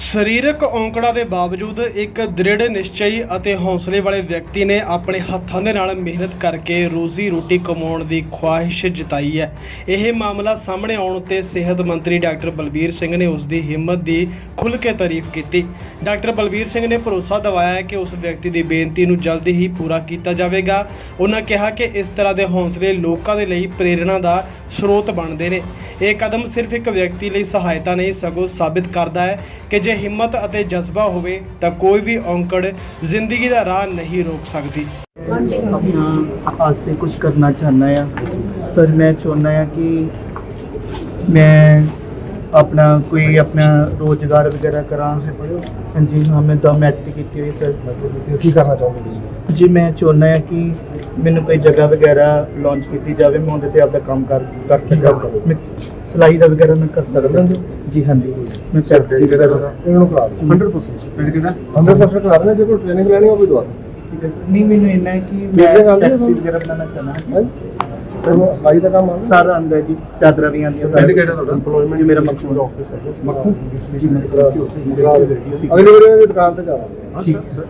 ਸਰੀਰਕ ਔਂਕੜਾਂ ਦੇ ਬਾਵਜੂਦ ਇੱਕ ਦ੍ਰਿੜ ਨਿਸ਼ਚਈ ਅਤੇ ਹੌਸਲੇ ਵਾਲੇ ਵਿਅਕਤੀ ਨੇ ਆਪਣੇ ਹੱਥਾਂ ਦੇ ਨਾਲ ਮਿਹਨਤ ਕਰਕੇ ਰੋਜ਼ੀ ਰੋਟੀ ਕਮਾਉਣ ਦੀ ਖੁਆਇਸ਼ ਜਤਾਈ ਹੈ। ਇਹ ਮਾਮਲਾ ਸਾਹਮਣੇ ਆਉਣ ਉੱਤੇ ਸਿਹਤ ਮੰਤਰੀ ਡਾਕਟਰ ਬਲਬੀਰ ਸਿੰਘ ਨੇ ਉਸ ਦੀ ਹਿੰਮਤ ਦੀ ਖੁੱਲ੍ਹ ਕੇ ਤਾਰੀਫ ਕੀਤੀ। ਡਾਕਟਰ ਬਲਬੀਰ ਸਿੰਘ ਨੇ ਭਰੋਸਾ ਦਿਵਾਇਆ ਹੈ ਕਿ ਉਸ ਵਿਅਕਤੀ ਦੀ ਬੇਨਤੀ ਨੂੰ ਜਲਦੀ ਹੀ ਪੂਰਾ ਕੀਤਾ ਜਾਵੇਗਾ। ਉਹਨਾਂ ਕਿਹਾ ਕਿ ਇਸ ਤਰ੍ਹਾਂ ਦੇ ਹੌਸਲੇ ਲੋਕਾਂ ਦੇ ਲਈ ਪ੍ਰੇਰਣਾ ਦਾ ਸਰੋਤ ਬਣਦੇ ਨੇ। ਇਹ ਕਦਮ ਸਿਰਫ ਇੱਕ ਵਿਅਕਤੀ ਲਈ ਸਹਾਇਤਾ ਨਹੀਂ, ਸਗੋਂ ਸਾਬਿਤ ਕਰਦਾ ਹੈ ਕਿ ਜੇ ਹਿੰਮਤ ਅਤੇ ਜਜ਼ਬਾ ਹੋਵੇ ਤਾਂ ਕੋਈ ਵੀ ਔਂਕੜ ਜ਼ਿੰਦਗੀ ਦਾ ਰਾਹ ਨਹੀਂ ਰੋਕ ਸਕਦੀ। ਆਪਣਾ ਹੱਥ ਸੇ ਕੁਝ ਕਰਨਾ ਚਾਹੁੰਦਾ ਹਾਂ, ਪਰ ਮੈਂ ਚਾਹੁੰਦਾ ਹਾਂ ਕਿ ਮੈਂ ਆਪਣਾ ਕੋਈ ਆਪਣਾ ਰੋਜ਼ਗਾਰ ਵਗੈਰਾ ਕਰਾਂ ਹਾਂਜੀ ਹਾਂ ਮੈਂ ਤਾਂ ਮੈਟ੍ਰਿਕ ਕੀਤੀ ਹੋਈ ਸਰ ਕੀ ਕਰਨਾ ਚਾਹੋਗੇ ਜੀ ਜੀ ਮੈਂ ਚਾਹੁੰਦਾ ਹਾਂ ਕਿ ਮੈਨੂੰ ਕੋਈ ਜਗ੍ਹਾ ਵਗੈਰਾ ਲਾਂਚ ਕੀਤੀ ਜਾਵੇ। ਮੈਂ ਉਹਦੇ ਤੇ ਆਪਦਾ ਕੰਮ ਕਰ ਕਰ ਸਕਾਂ ਮੈਂ ਸਲਾਈ ਦਾ ਵਗੈਰਾ ਮੈਂ ਕਰ ਸਕਦਾ ਜੀ ਹਾਂਜੀ। ਮੈਂ ਕਰ ਸਕਦਾ ਇਹਨਾਂ ਨੂੰ ਕਰਾ 100% ਕਿਹੜਾ? 100% ਕਰਾ ਰਹੇ ਜੇ ਕੋਈ ਟ੍ਰੇਨਿੰਗ ਲੈਣੀ ਹੋਵੇ ਦਵਾ ਨਹੀਂ ਮੈਨੂੰ ਇੰਨਾ ਹੈ ਕਿ ਮੈਂ ਟੈਕਸੀ ਵਗੈਰਾ ਬਣਾਉਣਾ ਚਾਹੁੰਦਾ ਹਾਂ। ਸਲਾਈ ਦਾ ਕੰਮ ਆਉਂਦਾ ਸਾਰਾ ਆਉਂਦਾ ਜੀ ਚਾਦਰਾਂ ਵੀ ਆਉਂਦੀਆਂ ਪਿੰਡ ਕਿਹੜਾ ਤੁਹਾਡਾ ਇੰਪਲੋਇਮੈਂਟ ਜੀ ਮੇਰਾ ਮਕਸੂਦ ਆਫਿਸ ਹੈ ਮੱਖੂ ਜੀ ਮੈਂ ਅਗਲੀ ਵਾਰੀ ਦੁਕਾਨ ਤੇ ਜਾਵਾਂਗੇ ਹੈ sir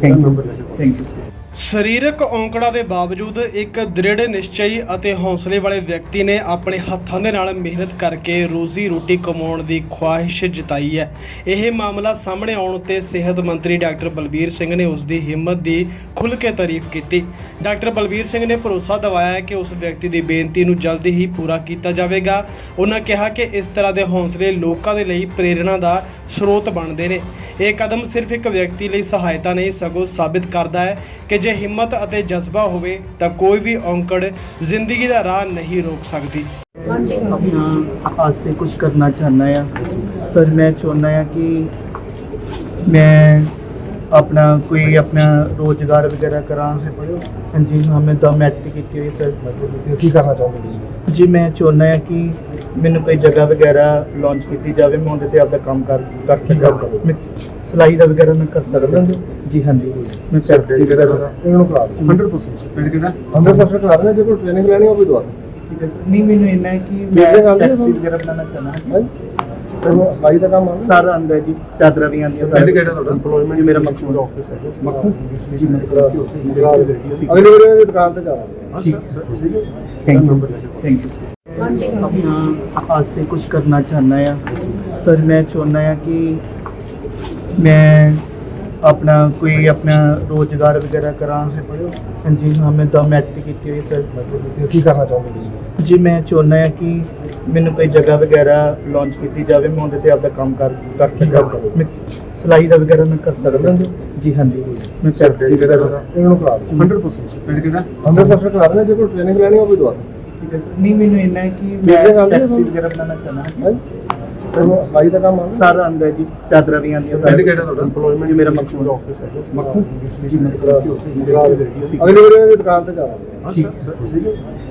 thank you thank you ਸਰੀਰਕ ਔਂਕੜਾਂ ਦੇ ਬਾਵਜੂਦ ਇੱਕ ਦ੍ਰਿੜ ਨਿਸ਼ਚਈ ਅਤੇ ਹੌਸਲੇ ਵਾਲੇ ਵਿਅਕਤੀ ਨੇ ਆਪਣੇ ਹੱਥਾਂ ਦੇ ਨਾਲ ਮਿਹਨਤ ਕਰਕੇ ਰੋਜ਼ੀ ਰੋਟੀ ਕਮਾਉਣ ਦੀ ਖੁਆਇਸ਼ ਜਤਾਈ ਹੈ। ਇਹ ਮਾਮਲਾ ਸਾਹਮਣੇ ਆਉਣ ਉੱਤੇ ਸਿਹਤ ਮੰਤਰੀ ਡਾਕਟਰ ਬਲਬੀਰ ਸਿੰਘ ਨੇ ਉਸ ਦੀ ਹਿੰਮਤ ਦੀ ਖੁੱਲ੍ਹ ਕੇ ਤਾਰੀਫ ਕੀਤੀ। ਡਾਕਟਰ ਬਲਬੀਰ ਸਿੰਘ ਨੇ ਭਰੋਸਾ ਦਿਵਾਇਆ ਹੈ ਕਿ ਉਸ ਵਿਅਕਤੀ ਦੀ ਬੇਨਤੀ ਨੂੰ ਜਲਦੀ ਹੀ ਪੂਰਾ ਕੀਤਾ ਜਾਵੇਗਾ। ਉਹਨਾਂ ਕਿਹਾ ਕਿ ਇਸ ਤਰ੍ਹਾਂ ਦੇ ਹੌਸਲੇ ਲੋਕਾਂ ਦੇ ਲਈ ਪ੍ਰੇਰਣਾ ਦਾ ਸਰੋਤ ਬਣਦੇ ਨੇ। ਇਹ ਕਦਮ ਸਿਰਫ ਇੱਕ ਵਿਅਕਤੀ ਲਈ ਸਹਾਇਤਾ ਨਹੀਂ, ਸਗੋਂ ਸਾਬਿਤ ਕਰਦਾ ਹੈ ਕਿ ਜੇ ਹਿੰਮਤ ਅਤੇ ਜਜ਼ਬਾ ਹੋਵੇ ਤਾਂ ਕੋਈ ਵੀ ਔਂਕੜ ਜ਼ਿੰਦਗੀ ਦਾ ਰਾਹ ਨਹੀਂ ਰੋਕ ਸਕਦੀ अपना आज से कुछ करना चाहना है पर मैं चाहना है कि मैं ਆਪਣਾ ਕੋਈ ਆਪਣਾ ਰੋਜ਼ਗਾਰ ਵਗੈਰਾ ਕਰਾਂ ਹਾਂਜੀ ਮੈਂ ਤਾਂ ਮੈਟ੍ਰਿਕ ਕੀਤੀ ਹੋਈ ਸਰ। ਕੀ ਕਰਨਾ ਚਾਹੁੰਦੇ ਜੀ ਮੈਂ ਚਾਹੁੰਦਾ ਹਾਂ ਕਿ ਮੈਨੂੰ ਕੋਈ ਜਗ੍ਹਾ ਵਗੈਰਾ ਲਾਂਚ ਕੀਤੀ ਜਾਵੇ ਮੈਂ ਉਹਦੇ ਤੇ ਆਪਦਾ ਕੰਮ ਕਰ ਕਰ ਸਲਾਈ ਦਾ ਵਗੈਰਾ ਮੈਂ ਕਰ ਸਕਦਾ। ਜੀ ਹਾਂਜੀ। ਮੈਂ ਸਰਟੀਫਿਕੇਟ ਵਗੈਰਾ ਇਹਨੂੰ ਕਰਾ 100% ਸਰਟੀਫਿਕੇਟ 100% ਕਰਾ ਰਹੇ ਜੇ ਕੋਈ ਟ੍ਰੇਨਿੰਗ ਲੈਣੀ ਹੋਵੇ ਦਵਾ ਨਹੀਂ ਮੈਨੂੰ ਇੰਨਾ ਹੈ ਕਿ ਮੈਂ ਸਰਟੀਫਿਕੇਟ ਵਗੈਰਾ ਚਾਹੁੰਦਾ। ਹਾਂ? ਸਫ਼ਾਈ ਦਾ ਕੰਮ ਆ ਸਾਰਾ ਅੰਦਰ ਜੀ ਚਾਦਰਾਂ ਵੀ ਆਂਦੀਆਂ ਸਾਰੇ। ਕਿਹੜਾ ਤੁਹਾਡਾ? ਐਮਪਲੋਇਮੈਂਟ ਜੀ ਮੇਰਾ ਮਕਸੂਦ ਆਫਿਸ ਹੈ ਮੱਖੂ ਜੀ ਮਤਲਬ ਅਗਲੇ ਵਾਰ ਦੀ ਦੁਕਾਨ ਤੇ ਜਾਵਾਂਗੇ। ਠੀਕ। ਥੈਂਕ ਯੂ ਥੈਂਕ ਯੂ ਹਾਂਜੀ ਆਪਣਾ ਹੱਥ ਸੇ ਕੁਝ ਕਰਨਾ ਚਾਹਨਾ ਆ ਪਰ ਮੈਂ ਚਾਹੁੰਦਾ ਆ ਕਿ ਮੈਂ ਆਪਣਾ ਕੋਈ ਆਪਣਾ ਰੋਜ਼ਗਾਰ ਵਗੈਰਾ ਕਰਾਂ। ਹਾਂਜੀ ਹਾਂ ਮੈਂ ਤਾਂ ਮੈਟ੍ਰਿਕ ਕੀਤੀ ਹੋਈ ਸਰ। ਕੀ ਕਰਨਾ ਚਾਹੁੰਦੇ ਜੀ? ਜੀ ਮੈਂ ਚਾਹੁੰਦਾ ਹਾਂ ਕਿ ਮੈਨੂੰ ਕੋਈ ਜਗ੍ਹਾ ਵਗੈਰਾ ਲਾਂਚ ਕੀਤੀ ਜਾਵੇ ਮੈਂ ਉਹਦੇ ਤੇ ਆਪਦਾ ਕੰਮ ਕਰ ਕਰ ਸਕਾਂ ਮੈਂ ਸਿਲਾਈ ਦਾ ਵਗੈਰਾ ਮੈਂ ਕਰ ਸਕਦਾ। ਜੀ ਹਾਂਜੀ। ਮੈਂ ਕਰ ਠੀਕ ਹੈ। ਇਹਨਾਂ ਕਰਾ ਦਿਓ। 100% ਫਿਰ ਕਿਹਦਾ? 100% ਕਰਾ ਰਹੇ ਜੇ ਕੋਈ ਟ੍ਰੇਨਿੰਗ ਲੈਣੀ ਹੋਵੇ ਦਵਾ ਠੀਕ ਹੈ ਸਰ। ਨਹੀਂ ਮੈਨੂੰ ਇੰਨਾ ਹੈ ਕਿ ਮੈਂ ਫੈਕਟਰੀ? ਵਗੈਰਾ ਬਣਾਉਣਾ ਚਾਹੁੰਦਾ ਹਾਂ। ਸਲਾਈ ਦਾ ਕੰਮ ਆਉਂਦਾ ਸਾਰਾ ਆਉਂਦਾ ਹੈ ਜੀ ਚਾਦਰਾਂ ਵੀ ਆਉਂਦੀਆਂ। ਪਿੰਡ ਕਿਹੜਾ ਤੁਹਾਡਾ? ਇੰਪਲੋਇਮੈਂਟ ਜੀ ਮੇਰਾ ਮਕਸੂਦ ਆਫਿਸ ਹੈ। ਮੱਖੂ। ਜੀ ਮੈਂ ਅਗਲੀ ਵਾਰੀ ਦੀ ਦੁਕਾਨ ਤੇ ਜਾਵਾਂਗੇ। ਠੀਕ